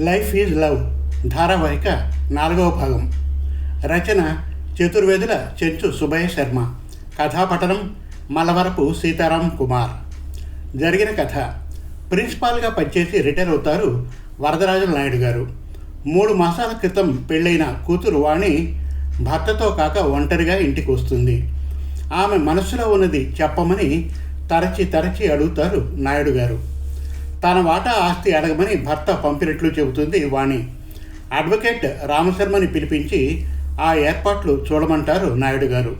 Life is love ధారావాహిక నాలుగవ భాగం. రచన చతుర్వేదుల చెంచు సుభయ శర్మ. కథాపఠనం మలవరపు సీతారాం కుమార్. జరిగిన కథ. ప్రిన్సిపాల్గా పనిచేసి రిటైర్ అవుతారు వరదరాజు నాయుడు గారు. మూడు మాసాల క్రితం పెళ్ళైన కూతురు వాణి భర్తతో కాక ఒంటరిగా ఇంటికి వస్తుంది. ఆమె మనసులో ఉన్నది చెప్పమని తరచి తరచి అడుగుతారు నాయుడు గారు. తన వాటా ఆస్తి అడగమని భర్త పంపినట్లు చెబుతుంది వాణి. అడ్వకేట్ రామశర్మని పిలిపించి ఆ ఏర్పాట్లు చూడమంటారు నాయుడు గారు.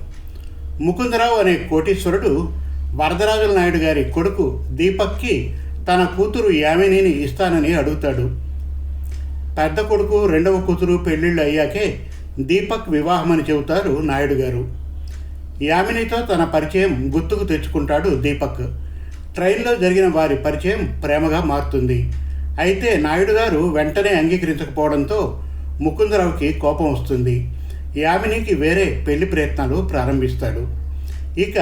ముకుందరావు అనే కోటీశ్వరుడు వరదరాజుల నాయుడు గారి కొడుకు దీపక్కి తన కూతురు యామినిని ఇస్తానని అడుగుతాడు. పెద్ద కొడుకు రెండవ కూతురు పెళ్ళిళ్ళు అయ్యాకే దీపక్ వివాహమని చెబుతారు నాయుడు గారు. యామినితో తన పరిచయం గుర్తుకు తెచ్చుకుంటాడు దీపక్. ట్రైన్లో జరిగిన వారి పరిచయం ప్రేమగా మారుతుంది. అయితే నాయుడు గారు వెంటనే అంగీకరించకపోవడంతో ముకుందరావుకి కోపం వస్తుంది. యామినికి వేరే పెళ్ళి ప్రయత్నాలు ప్రారంభిస్తాడు. ఇక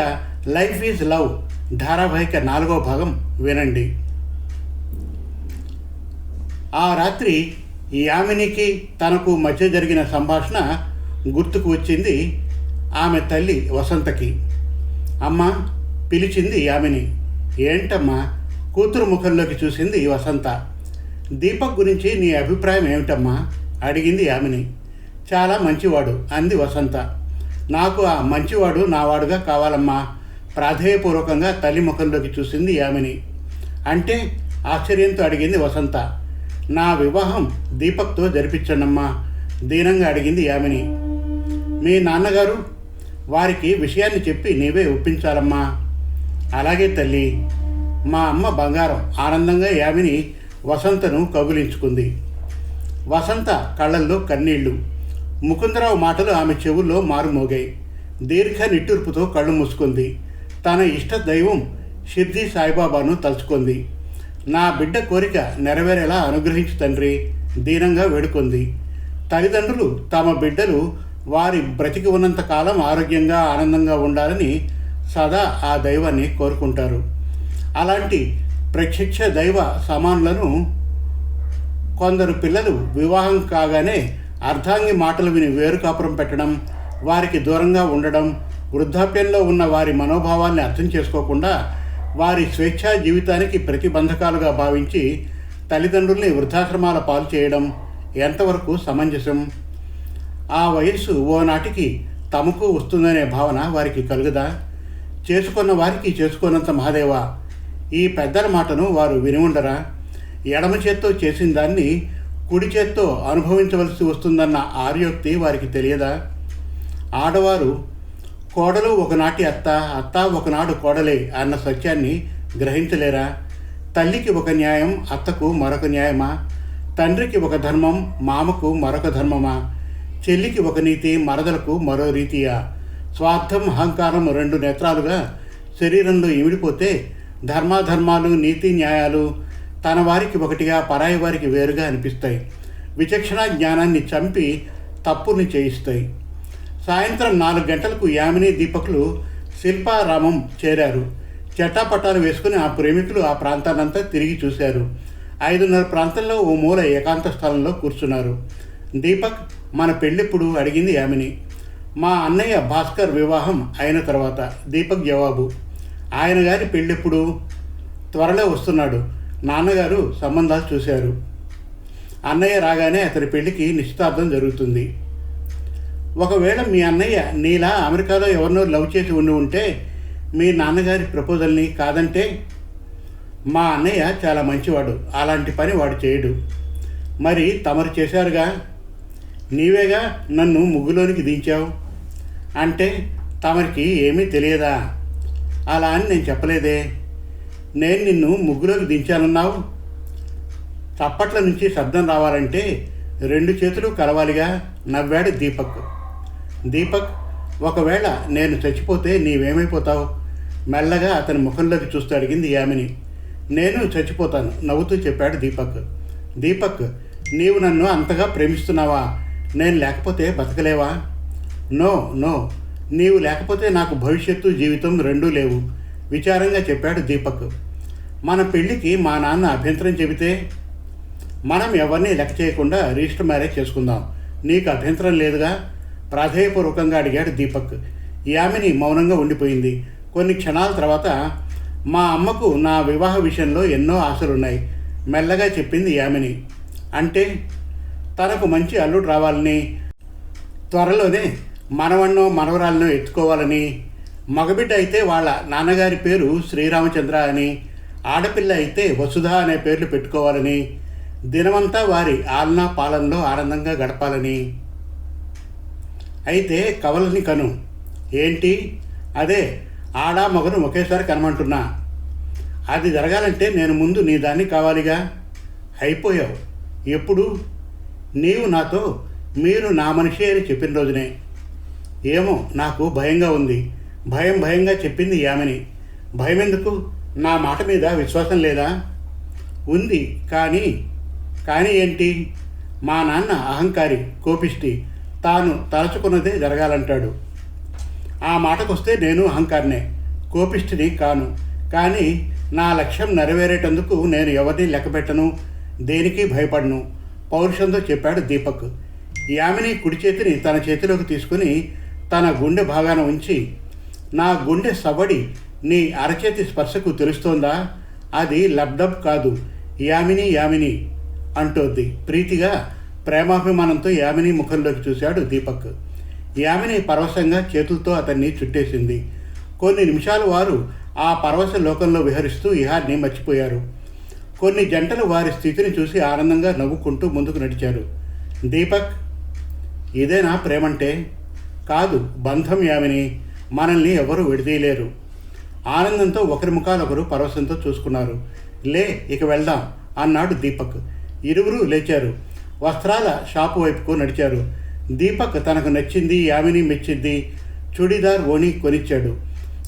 లైఫ్ ఈజ్ లవ్ ధారావాహిక నాలుగో భాగం వినండి. ఆ రాత్రి యామినికి తనకు మధ్య జరిగిన సంభాషణ గుర్తుకు వచ్చింది ఆమె తల్లి వసంతకి. అమ్మ పిలిచింది యామిని. ఏంటమ్మా? కూతురు ముఖంలోకి చూసింది వసంత. దీపక్ గురించి నీ అభిప్రాయం ఏమిటమ్మా? అడిగింది యామిని. చాలా మంచివాడు అంది వసంత. నాకు ఆ మంచివాడు నావాడుగా కావాలమ్మా. ప్రాధేయపూర్వకంగా తల్లి ముఖంలోకి చూసింది యామిని. అంటే ఆశ్చర్యంతో అడిగింది వసంత. నా వివాహం దీపక్తో జరిపించండమ్మా దీనంగా అడిగింది యామిని. మీ నాన్నగారు వారికి విషయాన్ని చెప్పి నీవే ఒప్పించాలమ్మా. అలాగే తల్లి మా అమ్మ బంగారం ఆనందంగా యామిని వసంతను కబులించుకుంది. వసంత కళ్ళల్లో కన్నీళ్ళు. ముకుందరావు మాటలు ఆమె చెవుల్లో మారుమోగాయి. దీర్ఘ నిట్టూర్పుతో కళ్ళు మూసుకుంది. తన ఇష్ట దైవం షిర్జీ సాయిబాబాను తలుచుకుంది. నా బిడ్డ కోరిక నెరవేరేలా అనుగ్రహించు తండ్రి దీనంగా వేడుకుంది. తల్లిదండ్రులు తమ బిడ్డలు వారి బ్రతికి ఉన్నంత కాలం ఆరోగ్యంగా ఆనందంగా ఉండాలని సదా ఆ దైవాన్ని కోరుకుంటారు. అలాంటి ప్రత్యక్ష దైవ సమానులను కొందరు పిల్లలు వివాహం కాగానే అర్ధాంగి మాటలు విని వేరు కాపురం పెట్టడం వారికి దూరంగా ఉండడం వృద్ధాప్యంలో ఉన్న వారి మనోభావాన్ని అర్థం చేసుకోకుండా వారి స్వేచ్ఛా జీవితానికి ప్రతిబంధకాలుగా భావించి తల్లిదండ్రుల్ని వృద్ధాశ్రమాల పాలు చేయడం ఎంతవరకు సమంజసం? ఆ వయస్సు ఓనాటికి తమకు వస్తుందనే భావన వారికి కలుగుదా? చేసుకున్న వారికి చేసుకున్నంత మహాదేవ ఈ పెద్దల మాటను వారు విని ఉండరా? ఎడమ చేత్తో చేసిన దాన్ని కుడి చేత్తో అనుభవించవలసి వస్తుందన్న ఆర్యోక్తి వారికి తెలియదా? ఆడవారు కోడలు ఒకనాటి అత్త అత్త ఒకనాడు కోడలే అన్న సత్యాన్ని గ్రహించలేరా? తల్లికి ఒక న్యాయం అత్తకు మరొక న్యాయమా? తండ్రికి ఒక ధర్మం మామకు మరొక ధర్మమా? చెల్లికి ఒక నీతి మరదలకు మరో రీతియా స్వార్థం అహంకారం రెండు నేత్రాలుగా శరీరంలో ఇమిడిపోతే ధర్మాధర్మాలు నీతి న్యాయాలు తన వారికి ఒకటిగా పరాయి వారికి వేరుగా అనిపిస్తాయి. విచక్షణ జ్ఞానాన్ని చంపి తప్పుని చేయిస్తాయి. సాయంత్రం నాలుగు గంటలకు యామిని దీపకులు శిల్పారామం చేరారు. చట్టాపట్టాలు వేసుకుని ఆ ప్రేమికులు ఆ ప్రాంతాన్నంతా తిరిగి చూశారు. ఐదున్నర ప్రాంతంలో ఓ మూల ఏకాంత స్థలంలో కూర్చున్నారు. దీపక్ మన పెళ్ళిప్పుడు? అడిగింది యామిని. మా అన్నయ్య భాస్కర్ వివాహం అయిన తర్వాత దీపక్ జవాబు ఆయన గారి పెళ్ళెప్పుడు? త్వరలో వస్తున్నాడు. నాన్నగారు సంబంధాలు చూశారు. అన్నయ్య రాగానే అతని పెళ్ళికి నిశ్చితార్థం జరుగుతుంది. ఒకవేళ మీ అన్నయ్య నీలా అమెరికాలో ఎవరినో లవ్ చేసి ఉండి ఉంటే మీ నాన్నగారి ప్రపోజల్ని కాదంటే మా అన్నయ్య చాలా మంచివాడు. అలాంటి పని వాడు చేయడు. మరి తమరు చేశారుగా? నీవేగా నన్ను ముగ్గులోనికి దించావు? అంటే తమరికి ఏమీ తెలియదా? అలా అని నేను చెప్పలేదే. నేను నిన్ను ముగ్గులోకి దించానన్నావు. చప్పట్ల నుంచి శబ్దం రావాలంటే రెండు చేతులు కలవాలిగా నవ్వాడు దీపక్. దీపక్ ఒకవేళ నేను చచ్చిపోతే నీవేమైపోతావు? మెల్లగా అతని ముఖంలోకి చూస్తూ అడిగింది యామిని. నేను చచ్చిపోతాను నవ్వుతూ చెప్పాడు దీపక్. దీపక్ నీవు నన్ను అంతగా ప్రేమిస్తున్నావా? నేను లేకపోతే బతకలేవా? No no. నీవు లేకపోతే నాకు భవిష్యత్తు జీవితం రెండూ లేవు. విచారంగా చెప్పాడు దీపక్. మన పెళ్ళికి మా నాన్న అభ్యంతరం చెబితే మనం ఎవరిని లెక్క చేయకుండా రిజిస్టర్ మ్యారేజ్ చేసుకుందాం. నీకు అభ్యంతరం లేదుగా? ప్రాధేయపూర్వకంగా అడిగాడు దీపక్. యామిని మౌనంగా ఉండిపోయింది. కొన్ని క్షణాల తర్వాత మా అమ్మకు నా వివాహ విషయంలో ఎన్నో ఆశలున్నాయి. మెల్లగా చెప్పింది యామిని అంటే తనకు మంచి అల్లుడు రావాలని త్వరలోనే మనవన్నో మనవరాలనో ఎత్తుకోవాలని. మగబిడ్డ అయితే వాళ్ళ నాన్నగారి పేరు శ్రీరామచంద్ర అని ఆడపిల్ల అయితే వసుధ అనే పేర్లు పెట్టుకోవాలని దినమంతా వారి ఆలనా పాలనలో ఆనందంగా గడపాలని. అయితే కవలని కను. ఏంటి? అదే ఆడ మగను ఒకేసారి కనమంటున్నా. అది జరగాలంటే నేను ముందు నీ దాన్ని కావాలిగా? అయిపోయావు. ఎప్పుడు? నీవు నాతో మీరు నా మనిషి అని చెప్పిన రోజునే. ఏమో నాకు భయంగా ఉంది. భయం భయంగా చెప్పింది యామిని. భయం ఎందుకు నా మాట మీద విశ్వాసం లేదా? ఉంది కానీ కానీ ఏంటి? మా నాన్న అహంకారి కోపిష్టి. తాను తలచుకున్నదే జరగాలంటాడు. ఆ మాటకొస్తే నేను అహంకారినే. కోపిష్టిని కాను. కానీ నా లక్ష్యం నెరవేరేటందుకు నేను ఎవరిని లెక్కపెట్టను? దేనికి భయపడను? పౌరుషంతో చెప్పాడు దీపక్. యామిని కుడి చేతిని తన చేతిలోకి తీసుకుని తన గుండె భాగాన ఉంచి నా గుండె సవడి నీ అరచేతి స్పర్శకు తెలుస్తోందా? అది లబ్డబ్ కాదు యామిని యామిని అంటోంది. ప్రీతిగా ప్రేమాభిమానంతో యామిని ముఖంలోకి చూశాడు దీపక్. యామిని పరవశంగా చేతులతో అతన్ని చుట్టేసింది. కొన్ని నిమిషాలు వారు ఆ పరవశ లోకంలో విహరిస్తూ ఇహాన్ని మర్చిపోయారు. కొన్ని జంటలు వారి స్థితిని చూసి ఆనందంగా నవ్వుకుంటూ ముందుకు నడిచారు. దీపక్ ఇదేనా ప్రేమంటే? కాదు బంధం యామిని. మనల్ని ఎవరు విడదీయలేరు. ఆనందంతో ఒకరి ముఖాలొకరు పరవశంతో చూసుకున్నారు. లే ఇక వెళ్దాం అన్నాడు దీపక్. ఇరువురు లేచారు. వస్త్రాల షాపు వైపుకు నడిచారు. దీపక్ తనకు నచ్చింది యామిని మెచ్చింది చుడిదార్ ఓణి కొనిచ్చాడు.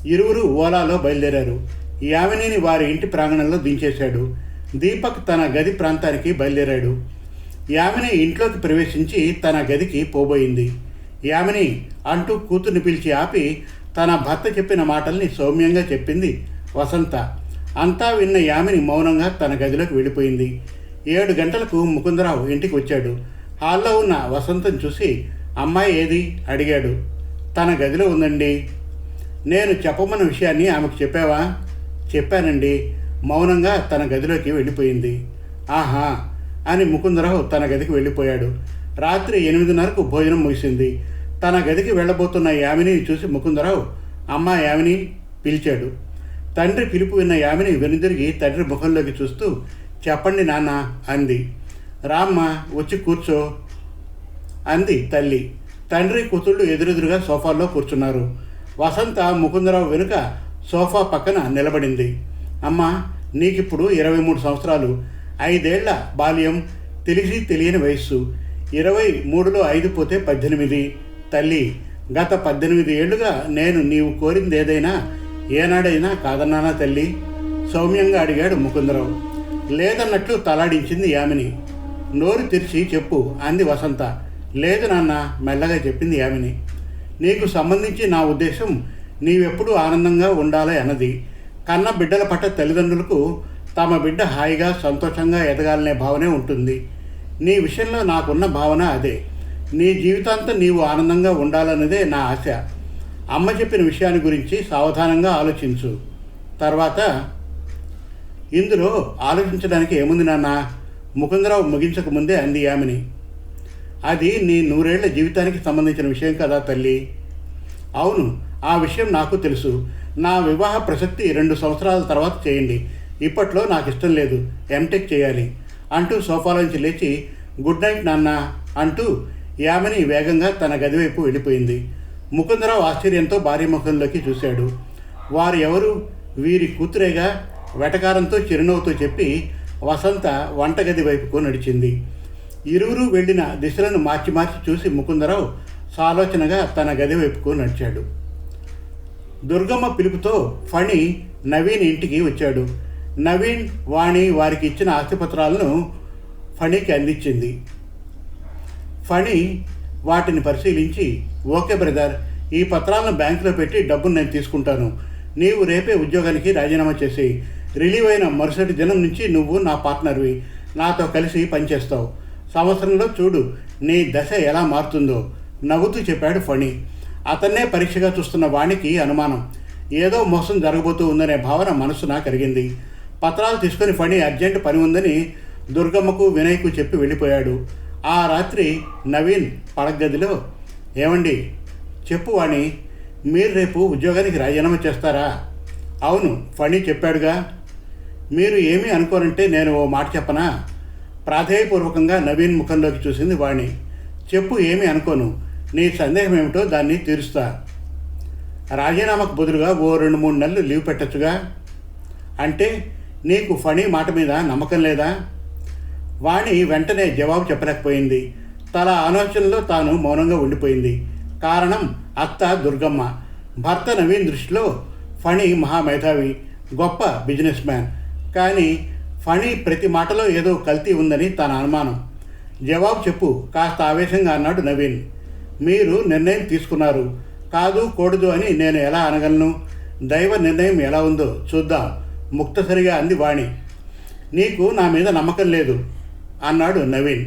ఇరువురు ఓలాలో బయలుదేరారు. యామినిని వారి ఇంటి ప్రాంగణంలో దించేశాడు. దీపక్ తన గది ప్రాంతానికి బయలుదేరాడు. యామిని ఇంట్లోకి ప్రవేశించి తన గదికి పోబోయింది. యామిని అంటూ కూతుర్ని పిలిచి ఆపి తన భర్త చెప్పిన మాటల్ని సౌమ్యంగా చెప్పింది వసంత. అంతా విన్న యామిని మౌనంగా తన గదిలోకి వెళ్ళిపోయింది. ఏడు గంటలకు ముకుందరావు ఇంటికి వచ్చాడు. హాల్లో ఉన్న వసంతం చూసి అమ్మాయి ఏది? అడిగాడు. తన గదిలో ఉందండి. నేను చెప్పమన్న విషయాన్ని ఆమెకు చెప్పావా? చెప్పానండి. మౌనంగా తన గదిలోకి వెళ్ళిపోయింది. ఆహా అని ముకుందరావు తన గదికి వెళ్ళిపోయాడు. రాత్రి ఎనిమిదిన్నరకు భోజనం ముగిసింది. తన గదికి వెళ్ళబోతున్న యామిని చూసి ముకుందరావు అమ్మ యామిని పిలిచాడు. తండ్రి పిలుపు విన్న యామిని వెనుదిరిగి తండ్రి ముఖంలోకి చూస్తూ చెప్పండి నాన్న అంది. రామ్మ వచ్చి కూర్చో అంది తల్లి. తండ్రి కూతుళ్ళు ఎదురెదురుగా సోఫాలో కూర్చున్నారు. వసంత ముకుందరావు వెనుక సోఫా పక్కన నిలబడింది. అమ్మ నీకిప్పుడు ఇరవై మూడు సంవత్సరాలు. ఐదేళ్ళ బాల్యం తెలిసి తెలియని వయస్సు. ఇరవై మూడులో ఐదు పోతే పద్దెనిమిది. తల్లి గత పద్దెనిమిది ఏళ్ళుగా నేను నీవు కోరింది ఏదైనా ఏనాడైనా కాదన్నానా తల్లి? సౌమ్యంగా అడిగాడు ముకుందరావు. లేదన్నట్లు తలాడించింది యామిని. నోరు తెరిచి చెప్పు అంది వసంత. లేదు నాన్న మెల్లగా చెప్పింది యామిని. నీకు సంబంధించి నా ఉద్దేశం నీవెప్పుడు ఆనందంగా ఉండాలి అన్నది. కన్న బిడ్డల పట్ల తల్లిదండ్రులకు తమ బిడ్డ హాయిగా సంతోషంగా ఎదగాలనే భావనే ఉంటుంది. నీ విషయంలో నాకున్న భావన అదే. నీ జీవితాంతం నీవు ఆనందంగా ఉండాలన్నదే నా ఆశ. అమ్మ చెప్పిన విషయాన్ని గురించి సావధానంగా ఆలోచించు. తర్వాత ఇందులో ఆలోచించడానికి ఏముంది నాన్న? ముకుందరావు ముగించక ముందే అంది యామిని అది నీ నూరేళ్ళ జీవితానికి సంబంధించిన విషయం కదా తల్లి. అవును ఆ విషయం నాకు తెలుసు. నా వివాహ ప్రసక్తి రెండు సంవత్సరాల తర్వాత చేయండి. ఇప్పట్లో నాకు ఇష్టం లేదు. ఎంటెక్ చేయాలి. అంటూ సోఫాలోంచి లేచి గుడ్ నైట్ నాన్న అంటూ యామిని వేగంగా తన గదివైపు వెళ్ళిపోయింది. ముకుందరావు ఆశ్చర్యంతో భార్య ముఖంలోకి చూశాడు. వారు ఎవరు? వీరి కూతురేగా? వెటకారంతో చిరునవ్వుతో చెప్పి వసంత వంటగది వైపుకు నడిచింది. ఇరువురు వెళ్ళిన దిశలను మార్చి మార్చి చూసి ముకుందరావు సాలోచనగా తన గది వైపుకు నడిచాడు. దుర్గమ్మ పిలుపుతో ఫణి నవీన్ ఇంటికి వచ్చాడు. నవీన్ వాణి వారికి ఇచ్చిన ఆస్తిపత్రాలను ఫణికి అందించింది. ఫణి వాటిని పరిశీలించి ఓకే బ్రదర్ ఈ పత్రాలను బ్యాంకులో పెట్టి డబ్బును నేను తీసుకుంటాను. నీవు రేపే ఉద్యోగానికి రాజీనామా చేసి రిలీవ్ అయిన మరుసటి దినం నుంచి నువ్వు నా పార్ట్నర్వి. నాతో కలిసి పనిచేస్తావు. సంవత్సరంలో చూడు నీ దశ ఎలా మారుతుందో. నవ్వుతూ చెప్పాడు ఫణి. అతన్నే పరీక్షగా చూస్తున్న వాణికి అనుమానం. ఏదో మోసం జరగబోతూ ఉందనే భావన మనసున కలిగింది. పత్రాలు తీసుకొని పని అర్జెంట్ పని ఉందని దుర్గమ్మకు వినయ్కు చెప్పి వెళ్ళిపోయాడు. ఆ రాత్రి నవీన్ పడగదిలో ఏమండి చెప్పు వాణి మీరు రేపు ఉద్యోగానికి రాజీనామా చేస్తారా? అవును ఫణి చెప్పాడుగా. మీరు ఏమీ అనుకోనంటే నేను ఓ మాట చెప్పనా? ప్రాధేయపూర్వకంగా నవీన్ ముఖంలోకి చూసింది వాణి. చెప్పు ఏమీ అనుకోను. నీ సందేహం ఏమిటో దాన్ని తీరుస్తా. రాజీనామాకు బదులుగా ఓ రెండు మూడు నెలలు లీవ్ పెట్టచ్చుగా. అంటే నీకు ఫణి మాట మీద నమ్మకం లేదా? వాణి వెంటనే జవాబు చెప్పలేకపోయింది. తన ఆలోచనలో తాను మౌనంగా ఉండిపోయింది. కారణం అత్త దుర్గమ్మ. భర్త నవీన్ దృష్టిలో ఫణి మహామేధావి గొప్ప బిజినెస్ మ్యాన్. కానీ ఫణి ప్రతి మాటలో ఏదో కల్తీ ఉందని తన అనుమానం. జవాబు చెప్పు కాస్త ఆవేశంగా అన్నాడు నవీన్. మీరు నిర్ణయం తీసుకున్నారు. కాదు కూడదు అని నేను ఎలా అనగలను? దైవ నిర్ణయం ఎలా ఉందో చూద్దాం. ముక్తసరిగా అంది వాణి. నీకు నా మీద నమ్మకం లేదు అన్నాడు నవీన్.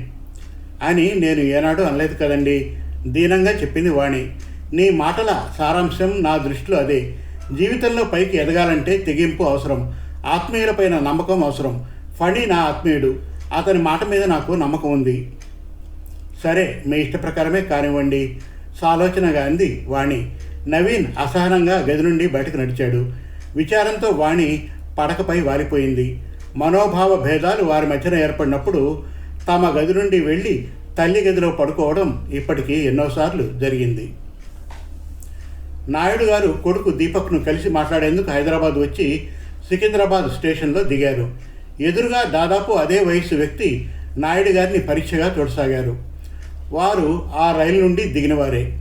అని నేను ఏనాడు అనలేదు కదండి దీనంగా చెప్పింది వాణి. నీ మాటల సారాంశం నా దృష్టిలో అదే. జీవితంలో పైకి ఎదగాలంటే తెగింపు అవసరం ఆత్మీయులపైన నమ్మకం అవసరం. ఫణి నా ఆత్మీయుడు అతని మాట మీద నాకు నమ్మకం ఉంది. సరే మీ ఇష్ట ప్రకారమే కానివ్వండి సాలోచనగా అంది వాణి. నవీన్ అసహనంగా గది నుండి బయటకు నడిచాడు. విచారంతో వాణి పడకపై వాలిపోయింది. మనోభావ భేదాలు వారి మధ్యన ఏర్పడినప్పుడు తమ గది నుండి వెళ్ళి తల్లి గదిలో పడుకోవడం ఇప్పటికీ ఎన్నోసార్లు జరిగింది. నాయుడు గారు కొడుకు దీపక్ను కలిసి మాట్లాడేందుకు హైదరాబాద్ వచ్చి సికింద్రాబాద్ స్టేషన్లో దిగారు. ఎదురుగా దాదాపు అదే వయస్సు వ్యక్తి నాయుడు గారిని పరీక్షగా చూడసాగారు వారు ఆ రైలు నుండి దిగినవారే.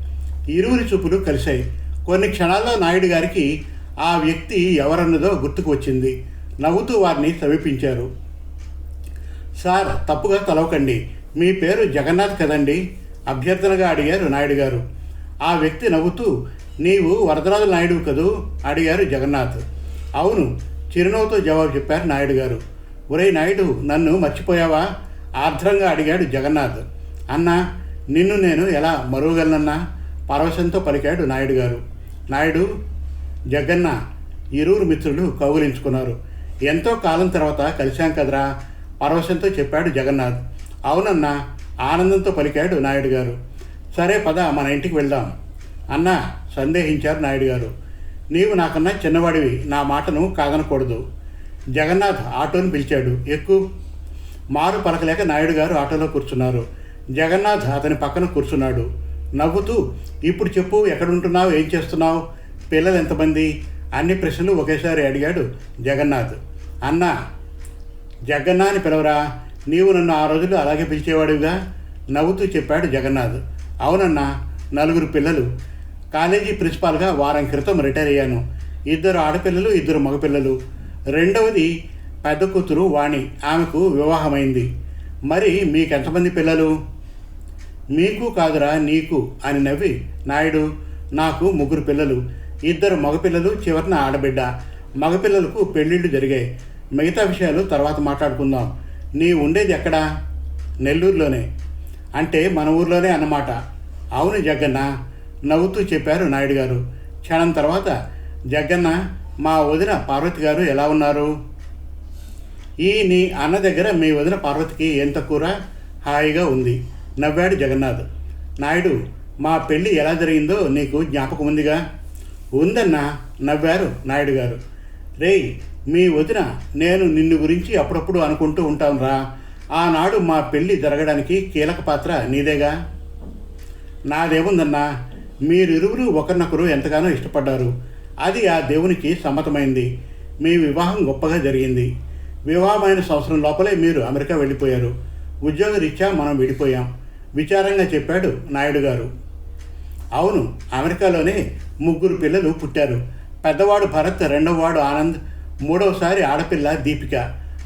ఇరువురి చూపులు కలిశాయి. కొన్ని క్షణాల్లో నాయుడు గారికి ఆ వ్యక్తి ఎవరన్నదో గుర్తుకు వచ్చింది. నవ్వుతూ వారిని సమీపించారు. సార్ తప్పుగా తలవకండి. మీ పేరు జగన్నాథ్ కదండి? అభ్యర్థనగా అడిగారు నాయుడు గారు. ఆ వ్యక్తి నవ్వుతూ నీవు వరదరాజు నాయుడు కదూ? అడిగారు జగన్నాథ్. అవును చిరునవ్వుతో జవాబు చెప్పారు నాయుడు గారు. ఒరే నాయుడు నన్ను మర్చిపోయావా? ఆర్ద్రంగా అడిగాడు జగన్నాథ్. అన్నా నిన్ను నేను ఎలా మరువగలనన్నా? పరవశంతో పలికాడు నాయుడు గారు. నాయుడు జగన్న ఇరువురు మిత్రులు కౌగులించుకున్నారు. ఎంతో కాలం తర్వాత కలిశాం కదరా పరవశంతో చెప్పాడు జగన్నాథ్. అవునన్నా ఆనందంతో పలికాడు నాయుడు గారు సరే పద మన ఇంటికి వెళ్దాం. అన్న సందేహించారు నాయుడు గారు నీవు నాకన్నా చిన్నవాడివి నా మాటను కాదనకూడదు. జగన్నాథ్ ఆటోను పిలిచాడు. ఎక్కువ మారు పలకలేక నాయుడు గారు ఆటోలో కూర్చున్నారు. జగన్నాథ్ అతని పక్కన కూర్చున్నాడు. నవ్వుతూ ఇప్పుడు చెప్పు ఎక్కడుంటున్నావు ఏం చేస్తున్నావు? పిల్లలు ఎంతమంది? అన్ని ప్రశ్నలు ఒకేసారి అడిగాడు జగన్నాథ్. అన్న జగన్నా అని పిలవరా? నీవు నన్ను ఆ రోజులు అలాగే పిలిచేవాడుగా? నవ్వుతూ చెప్పాడు జగన్నాథ్. అవునన్నా నలుగురు పిల్లలు. కాలేజీ ప్రిన్సిపాల్గా వారం క్రితం రిటైర్ అయ్యాను. ఇద్దరు ఆడపిల్లలు ఇద్దరు మగపిల్లలు. రెండవది పెద్ద కూతురు వాణి. ఆమెకు వివాహమైంది. మరి మీకెంతమంది పిల్లలు? మీకు కాదురా నీకు అని నవ్వి నాయుడు నాకు ముగ్గురు పిల్లలు. ఇద్దరు మగపిల్లలు చివరిన ఆడబిడ్డ. మగపిల్లలకు పెళ్ళిళ్ళు జరిగాయి. మిగతా విషయాలు తర్వాత మాట్లాడుకుందాం. నీ ఉండేది ఎక్కడా? నెల్లూరులోనే. అంటే మన ఊర్లోనే అన్నమాట. అవును జగ్గన్న నవ్వుతూ చెప్పారు నాయుడు గారు. క్షణం తర్వాత జగ్గన్న మా వదిన పార్వతి గారు ఎలా ఉన్నారు? ఈ నీ అన్న దగ్గర మీ వదిన పార్వతికి ఎంత కూర? హాయిగా ఉంది. నవ్వాడు జగన్నాథ్. నాయుడు మా పెళ్ళి ఎలా జరిగిందో నీకు జ్ఞాపకం ఉందిగా? ఉందన్నా నవ్వారు నాయుడు గారు రేయ్ మీ వదిన నేను నిన్ను గురించి అప్పుడప్పుడు అనుకుంటూ ఉంటాంరా. ఆనాడు మా పెళ్ళి జరగడానికి కీలక పాత్ర నీదేగా? నాదేముందన్నా మీరిరువురు ఒకరినొకరు ఎంతగానో ఇష్టపడ్డారు. అది ఆ దేవునికి సమ్మతమైంది. మీ వివాహం గొప్పగా జరిగింది. వివాహమైన సంవత్సరం లోపలే మీరు అమెరికా వెళ్ళిపోయారు. ఉద్యోగ రీత్యా మనం విడిపోయాం విచారంగా చెప్పాడు నాయుడు గారు అవును అమెరికాలోనే ముగ్గురు పిల్లలు పుట్టారు. పెద్దవాడు భరత్ రెండవవాడు ఆనంద్ మూడవసారి ఆడపిల్ల దీపిక.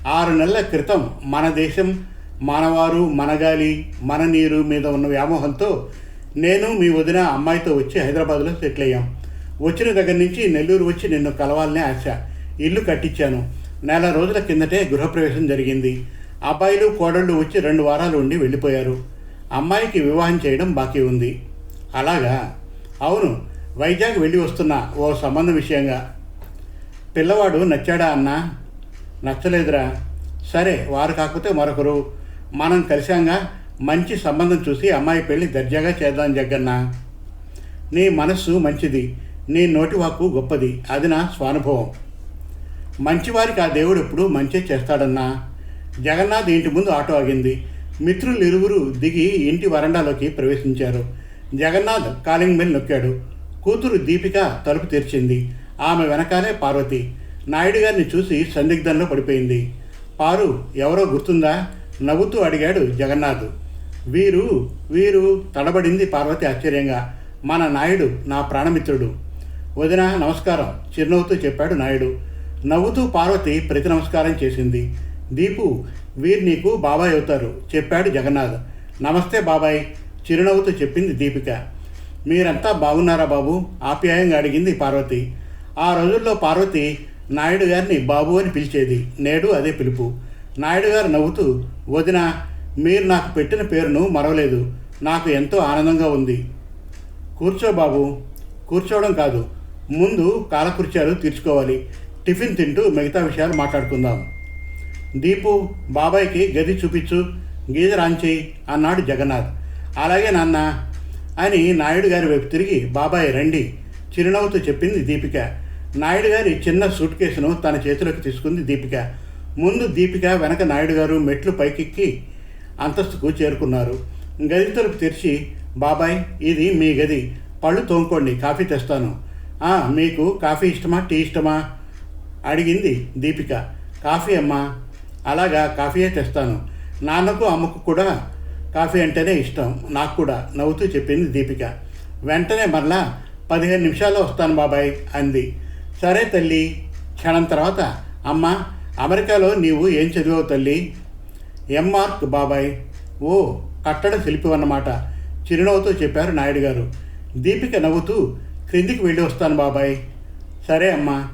ఆరు నెలల క్రితం మన దేశం మనవారు మనగాలి మన నీరు మీద ఉన్న వ్యామోహంతో నేను మీ వదిన అమ్మాయితో వచ్చి హైదరాబాద్లో సెటిల్ అయ్యాం. వచ్చిన దగ్గర నుంచి నెల్లూరు వచ్చి నిన్ను కలవాలనే ఆశ. ఇల్లు కట్టించాను. నెల రోజుల కిందటే గృహప్రవేశం జరిగింది. అబ్బాయిలు కోడళ్ళు వచ్చి రెండు వారాలు ఉండి వెళ్ళిపోయారు. అమ్మాయికి వివాహం చేయడం బాకీ ఉంది. అలాగా? అవును. వైజాగ్ వెళ్ళి వస్తున్న ఓ సంబంధం విషయంగా. పిల్లవాడు నచ్చాడా అన్నా? నచ్చలేదురా. సరే వారు కాకపోతే మరొకరు. మనం కలిసాంగా మంచి సంబంధం చూసి అమ్మాయి పెళ్ళి దర్జాగా చేద్దాం జగ్గన్న. నీ మనస్సు మంచిది నీ నోటి వాక్కు గొప్పది అది నా స్వానుభవం. మంచివారికి ఆ దేవుడు ఎప్పుడు మంచి చేస్తాడన్నా. జగన్నాథ్ ఇంటి ముందు ఆటో ఆగింది. మిత్రులు ఇరువురు దిగి ఇంటి వరండాలోకి ప్రవేశించారు. జగన్నాథ్ కాలింగ్ బెల్ నొక్కాడు. కూతురు దీపిక తలుపు తెరిచింది. ఆమె వెనకాలే పార్వతి. నాయుడు గారిని చూసి సందిగ్ధంలో పడిపోయింది. పారు ఎవరో గుర్తుందా? నవ్వుతూ అడిగాడు జగన్నాథ్. వీరు వీరు తడబడింది పార్వతి ఆశ్చర్యంగా. మన నాయుడు నా ప్రాణమిత్రుడు. వదిన నమస్కారం చిరునవ్వుతూ చెప్పాడు నాయుడు. నవ్వుతూ పార్వతి ప్రతి నమస్కారం చేసింది. దీపు వీరు నీకు బాబాయ్ అవుతారు చెప్పాడు జగన్నాథ్. నమస్తే బాబాయ్ చిరునవ్వుతూ చెప్పింది దీపిక. మీరంతా బాగున్నారా బాబు? ఆప్యాయంగా అడిగింది పార్వతి. ఆ రోజుల్లో పార్వతి నాయుడు గారిని బాబు అని పిలిచేది నేడు అదే పిలుపు. నాయుడు గారు నవ్వుతూ వదిన మీరు నాకు పెట్టిన పేరును మరవలేదు. నాకు ఎంతో ఆనందంగా ఉంది. కూర్చో బాబు. కూర్చోవడం కాదు. ముందు కాలకృత్యాలు తీర్చుకోవాలి. టిఫిన్ తింటూ మిగతా విషయాలు మాట్లాడుకుందాం. దీపు బాబాయ్కి గది చూపించు. గీజర్ ఆన్ చేయి అన్నాడు జగన్నాథ్. అలాగే నాన్న అని నాయుడు గారి వైపు తిరిగి బాబాయ్ రండి. చిరునవ్వుతో చెప్పింది దీపిక. నాయుడు గారి చిన్న సూట్ కేసును తన చేతిలోకి తీసుకుంది దీపిక. ముందు దీపిక వెనక నాయుడు గారు మెట్లు పైకెక్కి అంతస్తుకు చేరుకున్నారు. గది తలుపు తెరిచి బాబాయ్ ఇది మీ గది. పళ్ళు తోముకోండి కాఫీ తెస్తాను. మీకు కాఫీ ఇష్టమా? టీ ఇష్టమా? అడిగింది దీపిక. కాఫీ అమ్మా అలాగా కాఫీయే తెస్తాను. నాన్నకు అమ్మకు కూడా కాఫీ అంటేనే ఇష్టం. నాకు కూడా నవ్వుతూ చెప్పింది దీపిక. వెంటనే మరలా పదిహేను నిమిషాల్లో వస్తాను బాబాయ్ అంది. సరే తల్లి. క్షణం తర్వాత అమ్మ అమెరికాలో నీవు ఏం చదివావు తల్లి? ఎంఆర్క్ బాబాయ్? ఓ కట్టడ శిల్పి అన్నమాట చిరునవ్వుతో చెప్పారు నాయుడు గారు. దీపిక నవ్వుతూ క్రిందికి వెళ్ళి వస్తాను బాబాయ్. సరే అమ్మా.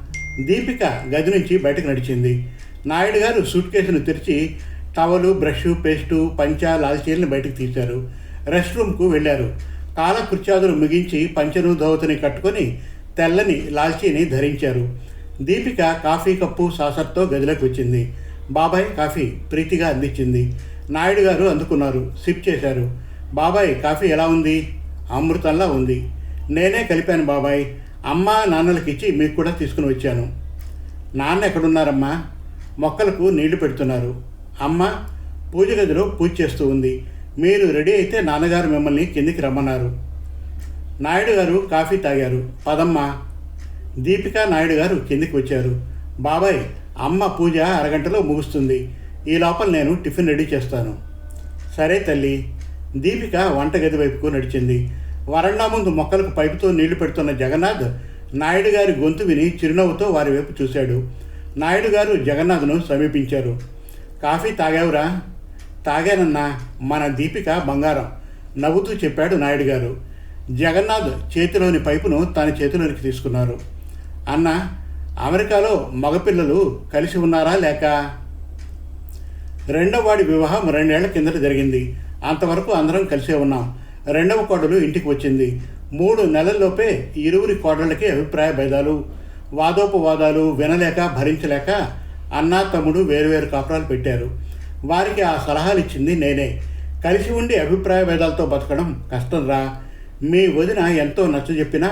దీపిక గది నుంచి బయటకు నడిచింది. నాయుడు గారు సూట్ కేసును తెరిచి టవలు బ్రష్ పేస్టు పంచ లాల్చీలను బయటకు తీశారు. రెస్ట్ రూమ్కు వెళ్ళారు. కాలకృత్యాదులు ముగించి పంచను ధోవతిని కట్టుకొని తెల్లని లాల్చీని ధరించారు. దీపిక కాఫీ కప్పు సాసర్తో గదిలోకి వచ్చింది. బాబాయ్ కాఫీ ప్రీతిగా అందించింది. నాయుడు గారు అందుకున్నారు. సిప్ చేశారు. బాబాయ్ కాఫీ ఎలా ఉంది? అమృతంలా ఉంది. నేనే కలిపాను బాబాయ్. అమ్మ నాన్నలకి ఇచ్చి మీకు కూడా తీసుకుని వచ్చాను. నాన్న ఎక్కడున్నారమ్మా? మొక్కలకు నీళ్ళు పెడుతున్నారు. అమ్మ పూజ గదిలో పూజ చేస్తూ ఉంది. మీరు రెడీ అయితే నాన్నగారు మిమ్మల్ని కిందికి రమ్మన్నారు. నాయుడు గారు కాఫీ తాగారు. పదమ్మ. దీపిక నాయుడు గారు కిందికి వచ్చారు. బాబాయ్ అమ్మ పూజ అరగంటలో ముగుస్తుంది. ఈ లోపల నేను టిఫిన్ రెడీ చేస్తాను. సరే తల్లి. దీపిక వంటగది వైపుకు నడిచింది. వరండా ముందు మొక్కలకు పైపుతో నీళ్ళు పెడుతున్న జగన్నాథ్ నాయుడు గారి గొంతు విని చిరునవ్వుతో వారి వైపు చూశాడు. నాయుడు గారు జగన్నాథ్ను సమీపించారు. కాఫీ తాగావురా. తాగానన్నా మన దీపిక బంగారం నవ్వుతూ చెప్పాడు నాయుడు గారు. జగన్నాథ్ చేతిలోని పైపును తన చేతిలోనికి తీసుకున్నారు. అన్న అమెరికాలో మగపిల్లలు కలిసి ఉన్నారా లేక? రెండవ వాడి వివాహం రెండేళ్ళ కిందట జరిగింది. అంతవరకు అందరం కలిసే ఉన్నాం. రెండవ కోడలు ఇంటికి వచ్చింది. మూడు నెలల్లోపే ఇరువురి కోడళ్ళకి అభిప్రాయ భేదాలు. వాదోపవాదాలు వినలేక భరించలేక అన్న తమ్ముడు వేరువేరు కాపురాలు పెట్టారు. వారికి ఆ సలహాలు ఇచ్చింది నేనే. కలిసి ఉండి అభిప్రాయ భేదాలతో బతకడం కష్టంరా మీ వదిన ఎంతో నచ్చజెప్పినా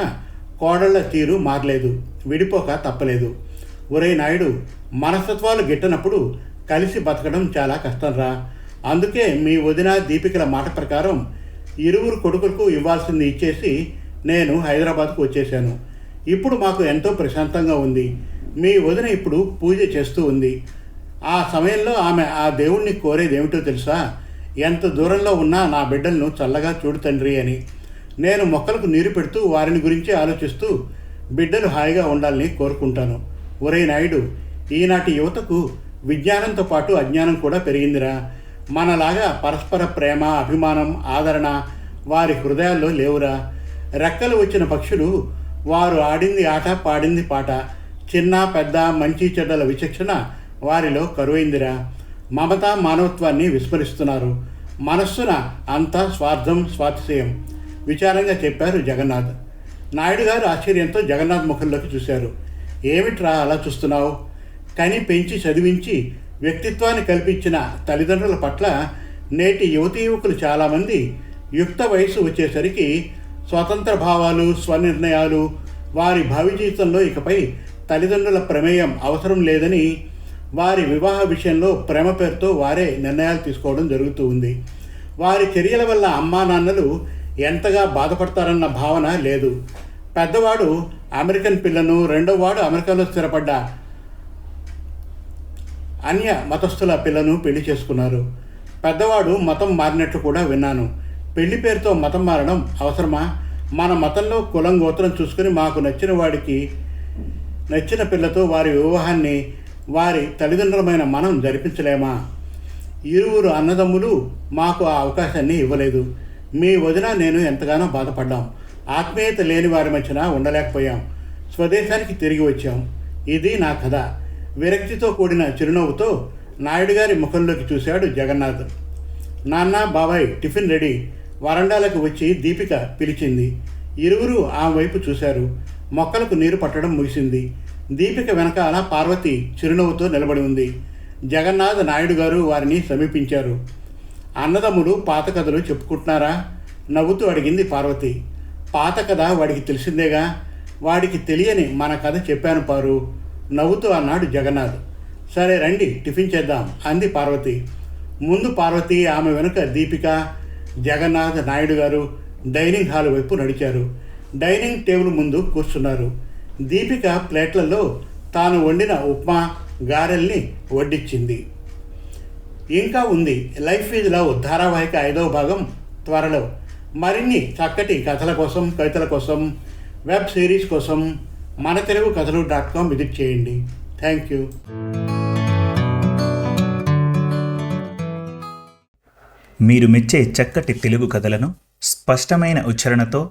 కోడళ్ళ తీరు మారలేదు. విడిపోక తప్పలేదు. ఒరే నాయుడు మనస్తత్వాలు గిట్టనప్పుడు కలిసి బతకడం చాలా కష్టంరా అందుకే మీ వదిన దీపికల మాట ప్రకారం ఇరువురు కొడుకులకు ఇవ్వాల్సింది ఇచ్చేసి నేను హైదరాబాద్కు వచ్చేసాను ఇప్పుడు మాకు ఎంతో ప్రశాంతంగా ఉంది. మీ వదిన ఇప్పుడు పూజ చేస్తూ ఉంది. ఆ సమయంలో ఆమె ఆ దేవుణ్ణి కోరేది ఏమిటో తెలుసా? ఎంత దూరంలో ఉన్నా నా బిడ్డలను చల్లగా చూడు తండ్రి అని. నేను మొక్కలకు నీరు పెడుతూ వారిని గురించి ఆలోచిస్తూ బిడ్డలు హాయిగా ఉండాలని కోరుకుంటాను. ఒరే నాయుడు ఈనాటి యువతకు విజ్ఞానంతో పాటు అజ్ఞానం కూడా పెరిగిందిరా. మనలాగా పరస్పర ప్రేమ అభిమానం ఆదరణ వారి హృదయాల్లో లేవురా. రెక్కలు వచ్చిన పక్షులు వారు ఆడింది ఆట పాడింది పాట. చిన్న పెద్ద మంచి చెడ్డల విచక్షణ వారిలో కరువైందిరా. మమత మానవత్వాన్ని విస్మరిస్తున్నారు. మనస్సున అంతా స్వార్థం స్వాతిశయం. విచారంగా చెప్పారు జగన్నాథ్. నాయుడు గారు ఆశ్చర్యంతో జగన్నాథ్ ముఖంలోకి చూశారు. ఏమిట్రా అలా చూస్తున్నావు? కని పెంచి చదివించి వ్యక్తిత్వాన్ని కల్పించిన తల్లిదండ్రుల పట్ల నేటి యువతీ యువకులు చాలామంది యుక్త వయసు వచ్చేసరికి స్వతంత్ర భావాలు స్వనిర్ణయాలు వారి భావి జీవితంలో ఇకపై తల్లిదండ్రుల ప్రమేయం అవసరం లేదని వారి వివాహ విషయంలో ప్రేమ పేరుతో వారే నిర్ణయాలు తీసుకోవడం జరుగుతూ ఉంది. వారి చర్యల వల్ల అమ్మా నాన్నలు ఎంతగా బాధపడతారన్న భావన లేదు. పెద్దవాడు అమెరికన్ పిల్లను రెండోవాడు అమెరికాలో స్థిరపడ్డ అన్య మతస్థుల పిల్లను పెళ్ళి చేసుకున్నారు. పెద్దవాడు మతం మారినట్లు కూడా విన్నాను. పెళ్ళి పేరుతో మతం మారడం అవసరమా? మన మతంలో కులం గోత్రం చూసుకుని మాకు నచ్చిన వాడికి నచ్చిన పిల్లతో వారి వివాహాన్ని వారి తల్లిదండ్రులమైన మనం జరిపించలేమా? ఇరువురు అన్నదమ్ములు మాకు ఆ అవకాశాన్ని ఇవ్వలేదు. మీ వదిన నేను ఎంతగానో బాధపడ్డాం. ఆత్మీయత లేని వారి మధ్యన ఉండలేకపోయాం. స్వదేశానికి తిరిగి వచ్చాం. ఇది నా కథ. విరక్తితో కూడిన చిరునవ్వుతో నాయుడు గారి ముఖంలోకి చూశాడు జగన్నాథ్. నాన్న బాబాయ్ టిఫిన్ రెడీ. వరండాలకు వచ్చి దీపిక పిలిచింది. ఇరువురు ఆమె వైపు చూశారు. మొక్కలకు నీరు పట్టడం ముగిసింది. దీపిక వెనకాల పార్వతి చిరునవ్వుతో నిలబడి ఉంది. జగన్నాథ్ నాయుడు గారు వారిని సమీపించారు. అన్నదమ్ముడు పాత కథలు చెప్పుకుంటున్నారా? నవ్వుతూ అడిగింది పార్వతి. పాత కథ వాడికి తెలిసిందేగా? వాడికి తెలియని మన కథ చెప్పాను పారు నవ్వుతూ అన్నాడు జగన్నాథ్. సరే రండి టిఫిన్ చేద్దాం అంది పార్వతి. ముందు పార్వతి ఆమె వెనుక దీపిక జగన్నాథ్ నాయుడు గారు డైనింగ్ హాల్ వైపు నడిచారు. డైనింగ్ టేబుల్ ముందు కూర్చున్నారు. దీపిక ప్లేట్లలో తాను వండిన ఉప్మా గారెల్ని వడ్డించింది ఇంకా ఉంది లైఫ్ ఈజ్ లవ్ ధారావాహిక ఐదవ భాగం త్వరలో. మరిన్ని చక్కటి కథల కోసం కవితల కోసం వెబ్ సిరీస్ కోసం మన తెలుగు కథలు డాట్ కామ్ విజిట్ చేయండి. Thank you. మీరు మెచ్చే చక్కటి తెలుగు కథలను స్పష్టమైన ఉచ్చారణతో